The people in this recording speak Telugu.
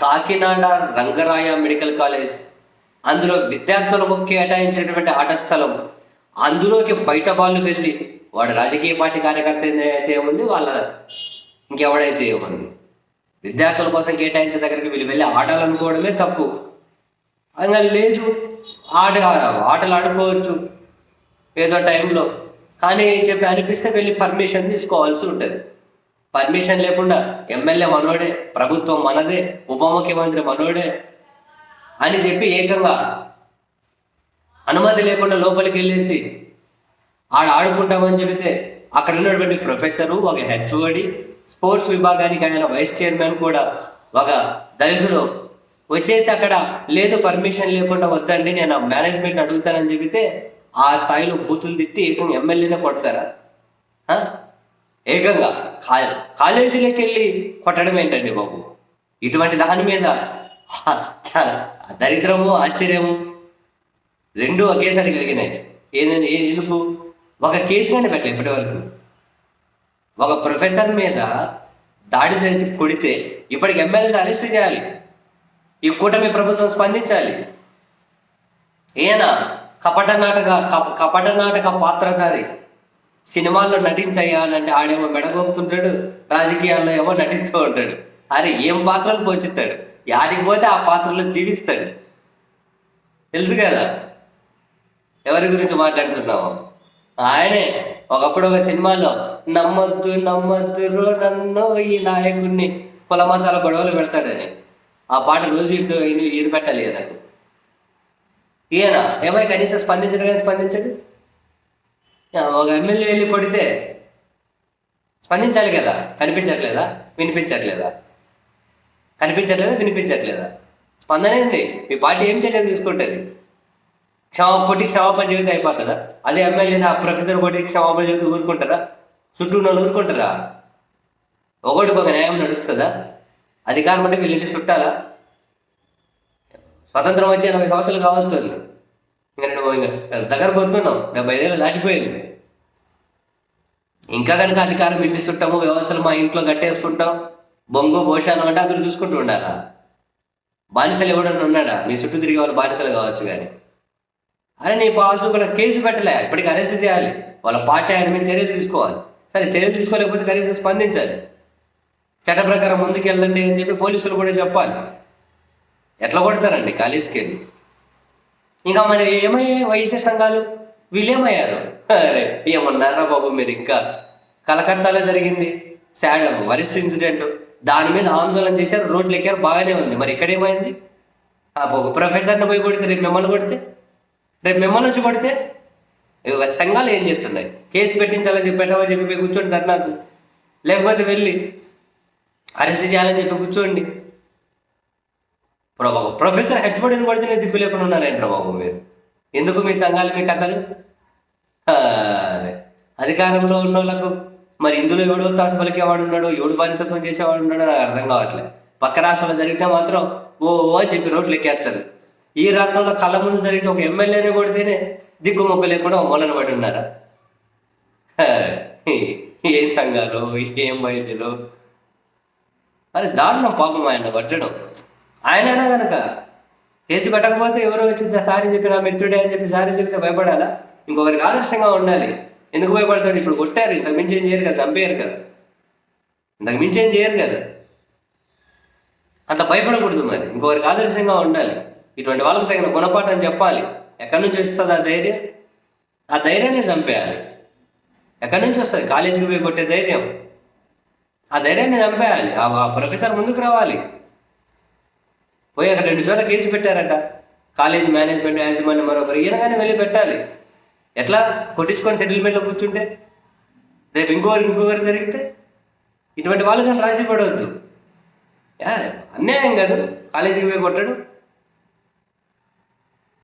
Kakinada Rangaraya medical college. అందులో విద్యార్థులకు కేటాయించినటువంటి ఆట స్థలం. అందులోకి బయట వాళ్ళు వెళ్ళి వాడు రాజకీయ పార్టీ కార్యకర్త అయితే ఏముంది వాళ్ళ ఇంకెవడైతే ఏముంది విద్యార్థుల కోసం కేటాయించే దగ్గరికి వీళ్ళు వెళ్ళి ఆడాలనుకోవడమే తప్పు. ఇంకా లేదు ఆట ఆటలు ఆడుకోవచ్చు ఏదో టైంలో. కానీ చెప్పి అనిపిస్తే వెళ్ళి పర్మిషన్ తీసుకోవాల్సి ఉంటుంది. పర్మిషన్ లేకుండా ఎమ్మెల్యే మనోడే ప్రభుత్వం మనదే ఉప ముఖ్యమంత్రి మనోడే అని చెప్పి ఏకంగా అనుమతి లేకుండా లోపలికి వెళ్ళేసి ఆడ ఆడుకుంటామని చెబితే అక్కడ ఉన్నటువంటి ప్రొఫెసరు ఒక హెచ్ఓడి స్పోర్ట్స్ విభాగానికి ఆయన వైస్ చైర్మన్ కూడా ఒక దళితుడు వచ్చేసి అక్కడ లేదు పర్మిషన్ లేకుండా వద్దండి నేను ఆ మేనేజ్మెంట్ అడుగుతానని చెబితే ఆ స్థాయిలో బూతులు తిట్టి ఏకంగా ఎమ్మెల్యేనే కొడతారా? ఏకంగా కాలే కాలేజీలోకి వెళ్ళి కొట్టడం ఏంటండి బాబు? ఇటువంటి దాని మీద దరిద్రము ఆశ్చర్యము రెండు ఒకేసారి కలిగినాయి. ఏంటంటే ఏ- ఎందుకు? ఒక కేసు కానీ పెట్టలే ఇప్పటి వరకు. ఒక ప్రొఫెసర్ మీద దాడి చేసి కొడితే ఇప్పటికి ఎమ్మెల్యేని అరెస్ట్ చేయాలి. ఈ కూటమి ప్రభుత్వం స్పందించాలి. ఈయన కపట నాటక కప- కపట నాటక పాత్రధారి. సినిమాల్లో నటించాలంటే ఆడేమో మెడగొప్పుతుంటాడు రాజకీయాల్లో ఏమో నటించూ ఉంటాడు. అరే ఏం పాత్రలు పోషిస్తాడు? యాడికి పోతే ఆ పాత్రలో జీవిస్తాడు. తెలుసు కదా? ఎవరి గురించి మాట్లాడుతున్నావు? ఆయనే. ఒకప్పుడు ఒక సినిమాలో నమ్మద్దు నమ్మద్దు నన్ను ఈ నాయకుడిని కుల మతాల గొడవలు పెడతాడని ఆ పాట రోజు ఇటు ఇది- పెట్టాలి నాకు. ఈయన? ఏమై కనీసం స్పందించడు కానీ స్పందించడు? ఒక ఎమ్మెల్యే వెళ్ళి కొడితే స్పందించాలి కదా? కనిపించట్లేదా? వినిపించట్లేదా? కనిపించట్లేదా? వినిపించట్లేదా? స్పందన ఏంది? మీ పార్టీ ఏం చర్యలు తీసుకుంటుంది? క్షమా పొట్టి క్షమాపణ చెబితే అయిపోతుందా? అదే ఎమ్మెల్యే ఆ ప్రొఫెసర్ కొట్టి క్షమాపణ చెబితే ఊరుకుంటారా? చుట్టూ ఉన్న వాళ్ళు ఊరుకుంటారా? ఒకటికి ఒక న్యాయం నడుస్తుందా? అధికారం అంటే వీళ్ళింటి చుట్టాలా? స్వతంత్రం వచ్చి ఎనభై సంవత్సరాలు కావస్తుంది ఇంకా నేను ఇంకా దగ్గర పోతున్నాం డెబ్బై ఐదేళ్ళు దాటిపోయింది. ఇంకా కనుక అధికారం ఇంటి చుట్టాము వ్యవస్థలు మా ఇంట్లో కట్టేసుకుంటాం బొంగు భోషాలు అంటే అందరూ చూసుకుంటూ ఉండాలా? బానిసలు ఎవడన్నా ఉన్నాడా? మీ చుట్టూ తిరిగే వాళ్ళు బానిసలు కావచ్చు కానీ. అరే నీ పాసుకుల కేసు పెట్టలే. ఇప్పటికి అరెస్ట్ చేయాలి. వాళ్ళ పార్టీ ఆయన మీద చర్యలు తీసుకోవాలి. సరే చర్యలు తీసుకోలేకపోతే కనీసం స్పందించాలి. చట్ట ప్రకారం ముందుకు వెళ్ళండి అని చెప్పి పోలీసులు కూడా చెప్పాలి. ఎట్లా కొడతారండి? కాలేజీకి వెళ్ళి ఇంకా మరి ఏమయ్యాయి వైద్య సంఘాలు? వీళ్ళేమయ్యారు? అరే ఏమన్నారా బాబు మీరు ఇంకా? కలకత్తాలో జరిగింది శాడ్ వరిస్ట్ ఇన్సిడెంట్. దాని మీద ఆందోళన చేశారు రోడ్లు ఎక్కారు బాగానే ఉంది. మరి ఇక్కడేమైంది ఆ ఒక ప్రొఫెసర్ని పోయి కొడితే రేపు మిమ్మల్ని కొడితే? రేపు మిమ్మల్ని వచ్చి కొడితే? సంఘాలు ఏం చేస్తున్నాయి? కేసు పెట్టించాలని చెప్పి పెట్టమని చెప్పి కూర్చోండి ధర్నాకు. లేకపోతే వెళ్ళి అరెస్ట్ చేయాలని చెప్పి కూర్చోండి. ప్రభావం. ప్రొఫెసర్ హెచ్ఓడిని కొడితేనే దిక్కు లేకుండా ఉన్నారండి ప్రభావం మీరు? ఎందుకు మీ సంఘాలు మీ కథలు? అధికారంలో ఉన్న వాళ్ళకు మరి ఇందులో ఎవడో తాసు పలికేవాడు ఉన్నాడు ఎవడు బానిసత్వం చేసేవాడు ఉన్నాడో నాకు అర్థం కావట్లేదు పక్క రాష్ట్రంలో జరిగితే మాత్రం ఓ ఓ అని చెప్పి రోడ్లు ఎక్కేస్తారు. ఈ రాష్ట్రంలో కళ్ళ ముందు జరిగితే ఒక ఎమ్మెల్యేనే కొడితేనే దిక్కు మొక్క లేకుండా ఒక మూలన పడి ఉన్నారా? ఏ ఏం సంఘాలు ఏం వైద్యులు అరే దారుణం పాపం ఆయన పట్టడం. ఆయనైనా కనుక కేసు పెట్టకపోతే ఎవరో వచ్చి సారీ చెప్పి నా మిత్రుడే అని చెప్పి సారీ చెప్తే భయపడాలా? ఇంకొకరికి ఆదర్శంగా ఉండాలి. ఎందుకు భయపడతాడు? ఇప్పుడు కొట్టారు ఇంతకు మించి ఏం చేయరు కదా చంపేయరు కదా. ఇంతకు మించి ఏం చేయరు కదా. అట్లా భయపడకూడదు మరి. ఇంకొకరికి ఆదర్శంగా ఉండాలి. ఇటువంటి వాళ్ళకు తగిన గుణపాఠం చెప్పాలి. ఎక్కడి నుంచి వస్తుంది ఆ ధైర్యం? ఆ ధైర్యాన్ని చంపేయాలి. ఎక్కడి నుంచి వస్తుంది? కాలేజీకి పోయి కొట్టే ధైర్యం. ఆ ధైర్యాన్ని చంపేయాలి. ఆ ప్రొఫెసర్ ముందుకు రావాలి. పోయి అక్కడ రెండు చోట్ల కేసు పెట్టారంట. కాలేజ్ మేనేజ్మెంట్ యాజమాన్యం మరొకరు. ఈయనగానే వెళ్ళి పెట్టాలి. ఎట్లా? కొట్టించుకొని సెటిల్మెంట్లో కూర్చుంటే? రేపు ఇంకొకరు ఇంకొకరు జరిగితే? ఇటువంటి వాళ్ళు కానీ రాసి పడవద్దు యా, అన్యాయం కాదు. కాలేజీకి పోయి కొట్టడం.